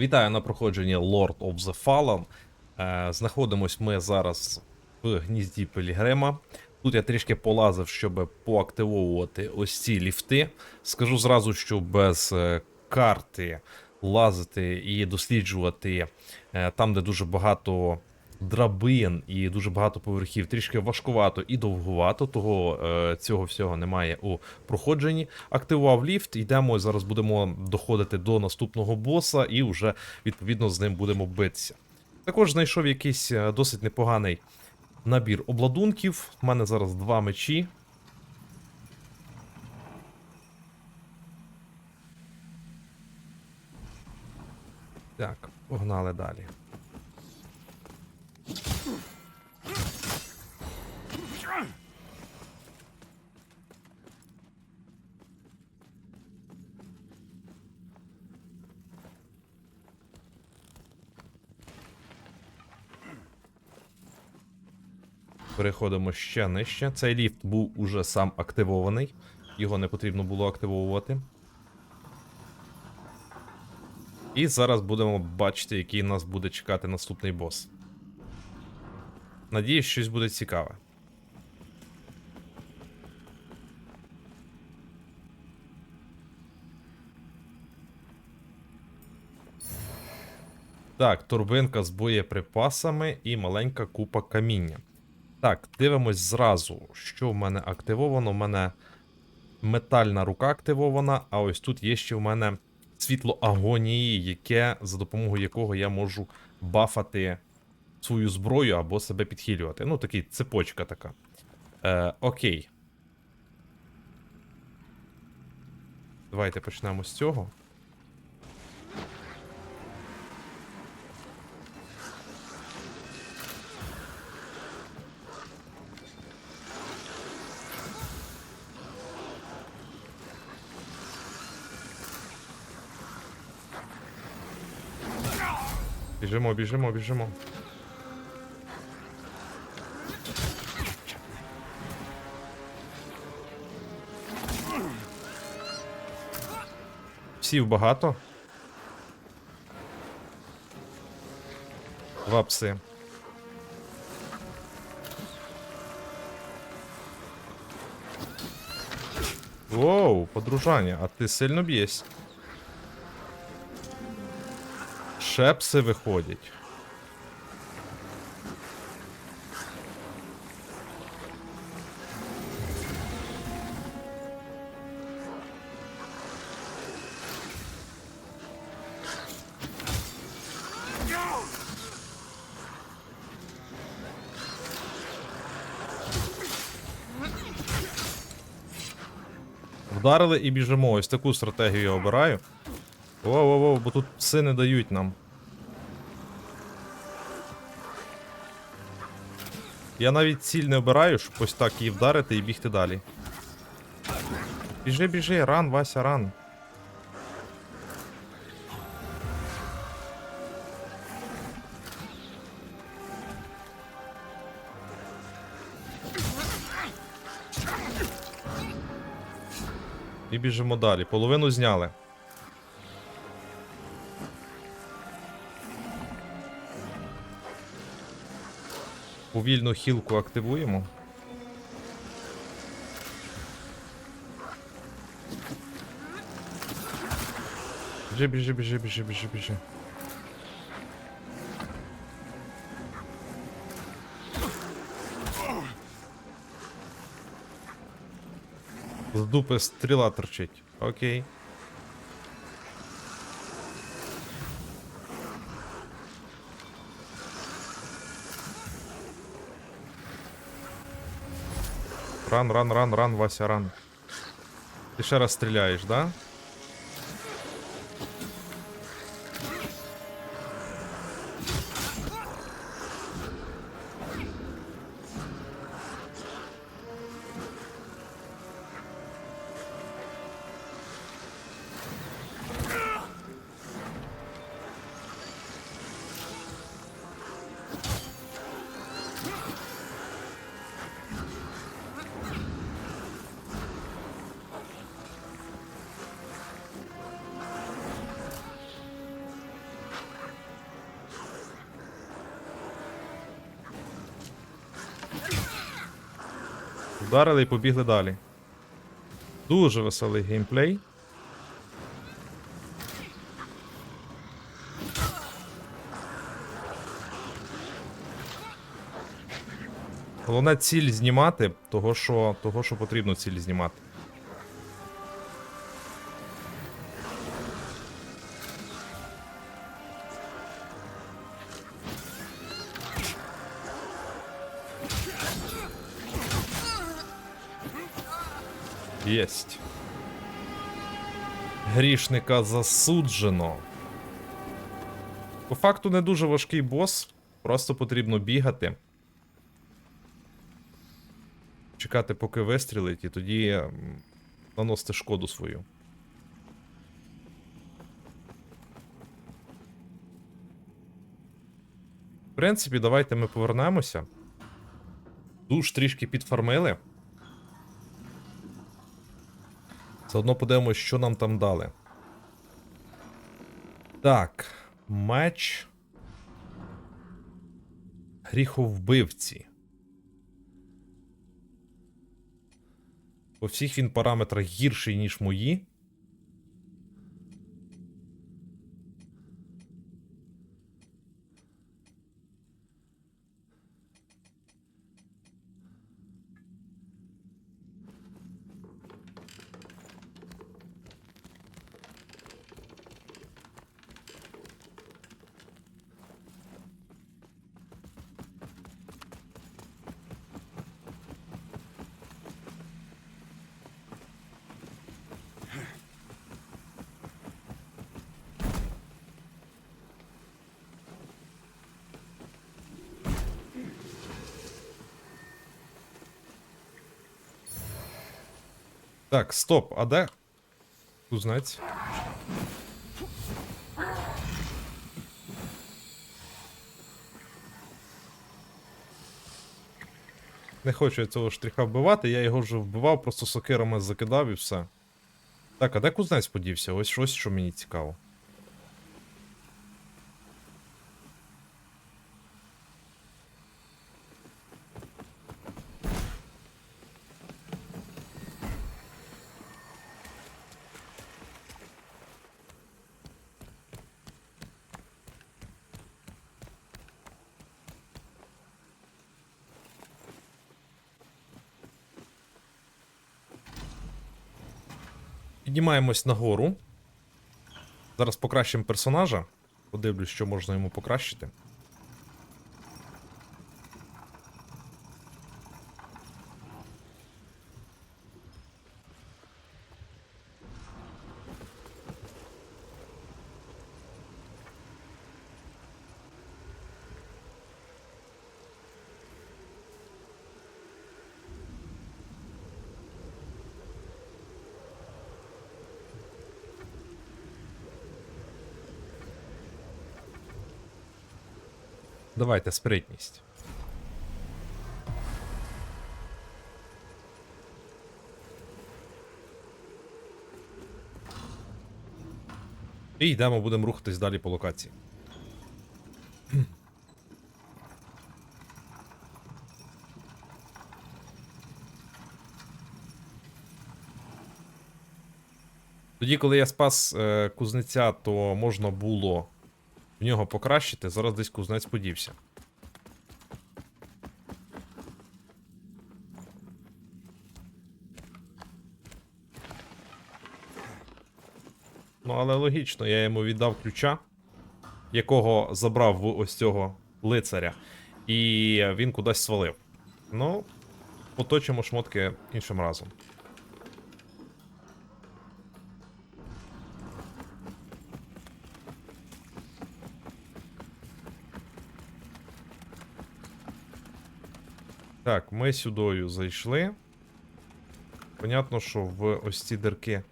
Вітаю на проходженні Lord of the Fallen. Е, Знаходимось ми зараз в гнізді Пілігрима. Тут я трішки полазив, щоб поактивовувати ось ці ліфти. Скажу зразу, що без е, карти лазити і досліджувати е, там, де дуже багато драбин і дуже багато поверхів, трішки важкувато і довгувато, того е, цього всього немає у проходженні. Активував ліфт, йдемо зараз будемо доходити до наступного боса і вже відповідно з ним будемо битися. Також знайшов якийсь е, досить непоганий набір обладунків. У мене зараз два мечі. Так, погнали далі. Переходимо ще нижче. Цей ліфт був уже сам активований. Його не потрібно було активовувати. І зараз будемо бачити, який нас буде чекати наступний бос. Надіюсь, щось буде цікаве. Так, турбинка з боєприпасами і маленька купа каміння. Так, дивимось зразу, що в мене активовано. У мене метальна рука активована, а ось тут є ще в мене світло агонії, яке, за допомогою якого я можу бафати свою зброю або себе підхилювати. Ну, такий цепочка така. Е, окей. Давайте почнемо з цього. Біжимо, біжимо, біжимо. Псів багато. Два пси. Воу, подружання, а ти сильно б'єсь. Шепси виходять. Вдарили і біжимо. Ось таку стратегію я обираю. Воу-воу-воу, бо тут пси не дають нам. Я навіть ціль не обираю, щоб ось так її вдарити і бігти далі. Біжи, біжи, ран, Вася, ран. І біжимо далі. Половину зняли. Повільну хілку активуємо. Біжи, біжи, біжи, біжи, біжи, біжи. З дупи стріла торчить. Окей. Ран, ран, ран, ран, Вася, ран. Ти ще раз стріляєш, да? Ударили і побігли далі. Дуже веселий геймплей. Головне ціль знімати, того що, того, що потрібно ціль знімати. Єсть. Грішника засуджено. По факту не дуже важкий бос, просто потрібно бігати. Чекати, поки вистрілить, і тоді м, наносити шкоду свою. В принципі, давайте ми повернемося. Душ трішки підфармили. Заодно подивимось, що нам там дали. Так, меч. Гріховбивці. По всіх він параметрах гірший, ніж мої. Так, стоп, а де? Узнать. Не хочу я цього штриха вбивати, я його вже вбивав, просто сокирами закидав і все. Так, а де кузнець подівся? Ось щось, що мені цікаво. Піднімаємось нагору. Зараз покращимо персонажа. Подивлюсь, що можна йому покращити. Давайте спритність. І йдемо, будемо рухатись далі по локації. Тоді, коли я спас е, кузнеця, то можна було в нього покращити. Зараз десь кузнець подівся. Ну, але логічно, я йому віддав ключа, якого забрав в ось цього лицаря, і він кудись свалив. Ну, поточимо шмотки іншим разом. Так, ми сюдою зайшли. Понятно, що в ось ці дирки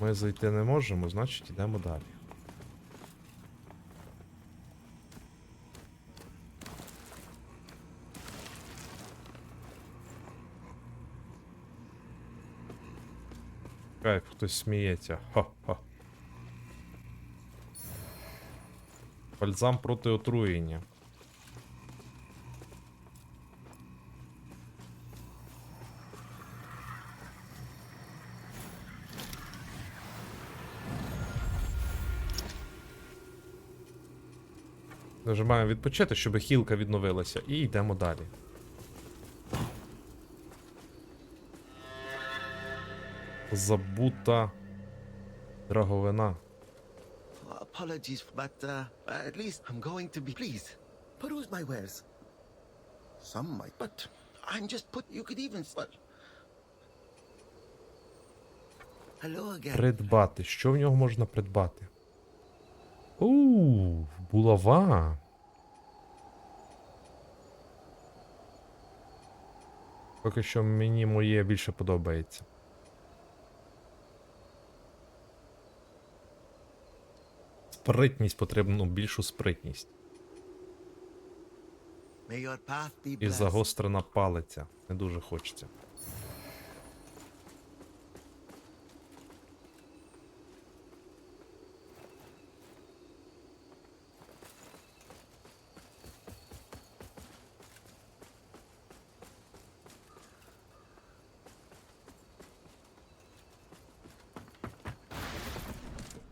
ми зайти не можемо, значить йдемо далі. Кайф, хтось сміється. Ха-ха. Бальзам проти отруєння. Нажимаємо відпочити, щоб хілка відновилася, і йдемо далі. Забута драговина. Apologies, but uh, at least I'm going to be. Please, peruse my wares. Some might, but I'm just put. You could even. Well, hello again. Придбати. Що в нього можна придбати? Ууу, булава. Поки що мені моє більше подобається. Спритність потрібно, ну, більшу спритність. І загострена палиця. Не дуже хочеться.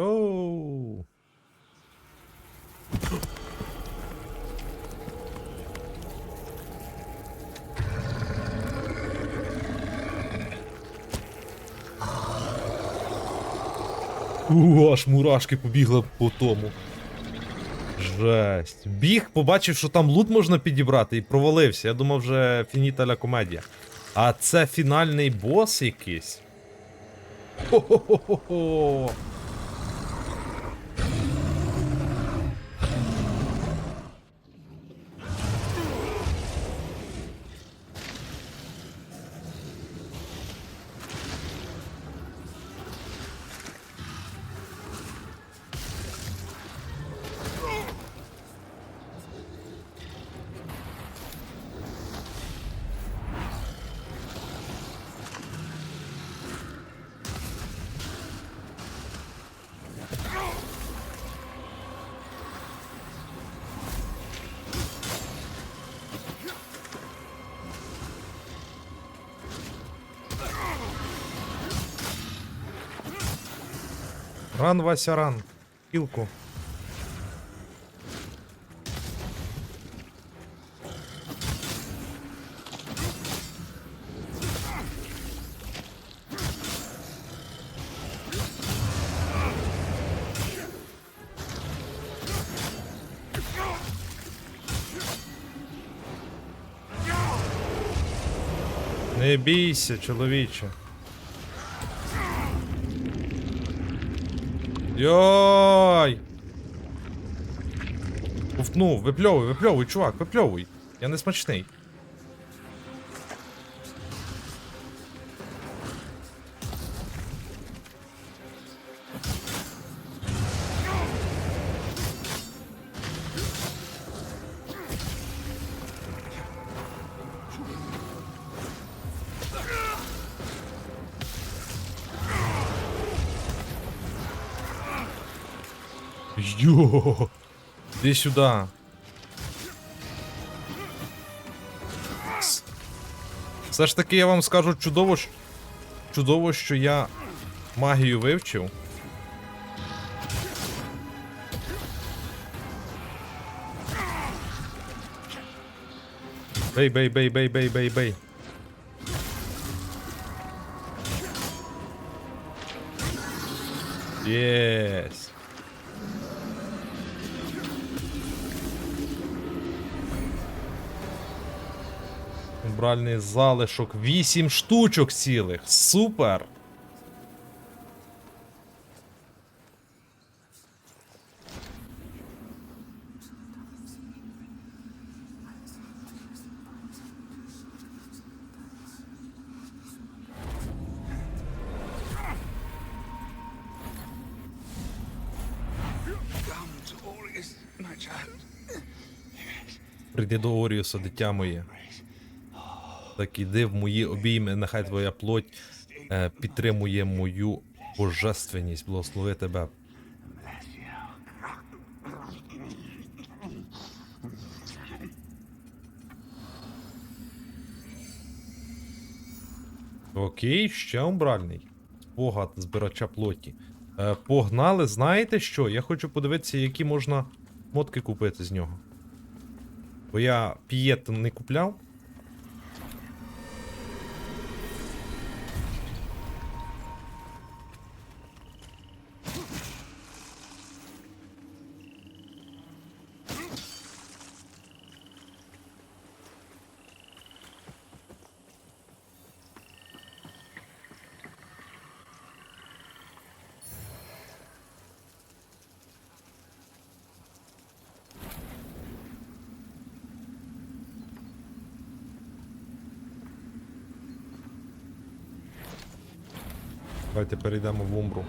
Оу. У, аж мурашки побігли по тому. Жесть. Біг, побачив, що там лут можна підібрати і провалився. Я думав, вже фініталя комедія. А це фінальний бос якийсь. Хо-хо-хо-хо. Ран, Вася, ран. Кілку. Не бійся, чоловіче. Йой! Ковтнув, випльовуй, випльовуй, чувак, випльовуй. Я не смачний. Йо! Іди сюди. Все ж таки я вам скажу чудово, чудово, що я магію вивчив. Бей, бей, бей, бей, бей, бей, бей. Єсть. Убральний залишок. 8 штучок цілих. Супер. Прийди до Оріуса, дитя моє. Так іди в мої обійми, нехай твоя плоть е, підтримує мою божественність. Благослови тебе. Окей, ще умбральний. Спогад збирача плоті. Е, погнали, знаєте що? Я хочу подивитися, які можна шмотки купити з нього. Бо я пієт не купляв. Давайте перейдемо в Умбру.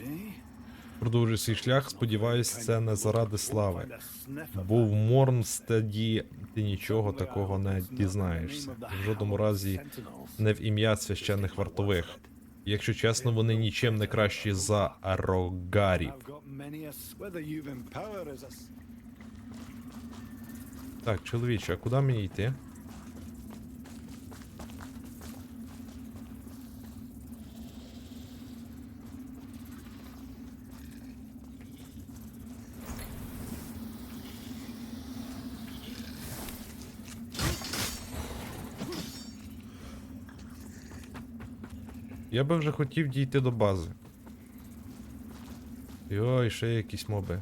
Eh? Продовжуй свій шлях, сподіваюсь, це не заради слави. Бо в Морнстеді ти нічого такого не дізнаєшся. В жодному разі не в ім'я священних вартових. Якщо чесно, вони нічим не кращі за рогарів. Так, чоловіче, а куди мені йти? Я би вже хотів дійти до бази. Йой, ще якісь моби.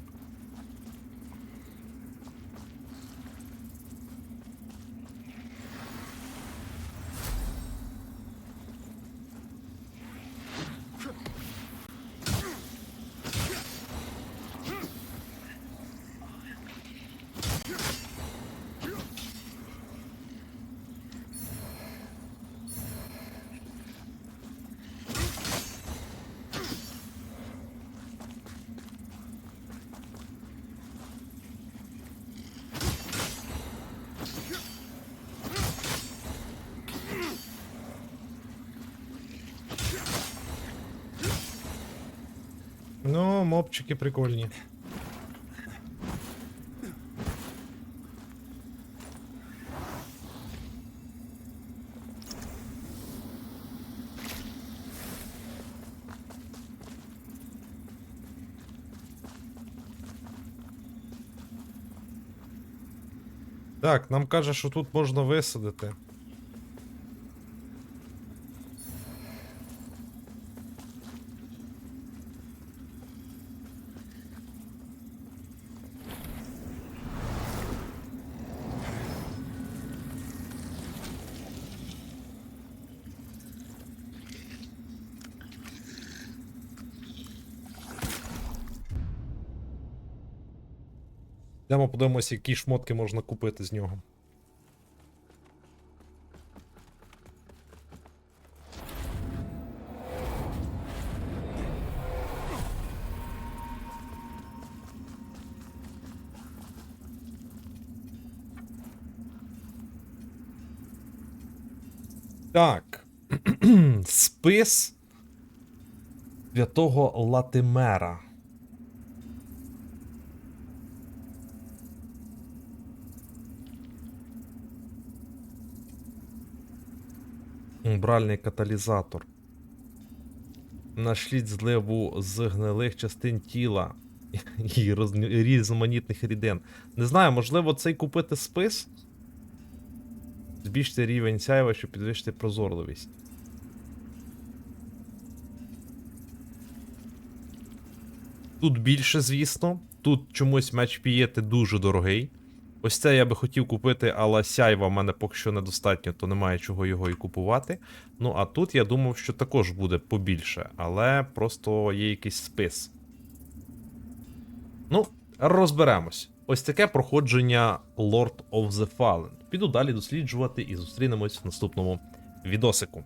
Ну, мопчики прикольні. Так, нам каже, що тут можна висадити. Йдемо подивимося, які шмотки можна купити з нього. Так. Спис святого Латимера. Умбральний каталізатор. Нашліть зливу з гнилих частин тіла і роз- різноманітних рідин. Не знаю, можливо, цей купити спис. Збільшити рівень сяйва, щоб підвищити прозорливість. Тут більше, звісно. Тут чомусь меч пієти дуже дорогий. Ось це я би хотів купити, але сяйва в мене поки що недостатньо, то немає чого його і купувати. Ну а тут я думав, що також буде побільше, але просто є якийсь спис. Ну, розберемось. Ось таке проходження Lord of the Fallen. Піду далі досліджувати і зустрінемось в наступному відосику.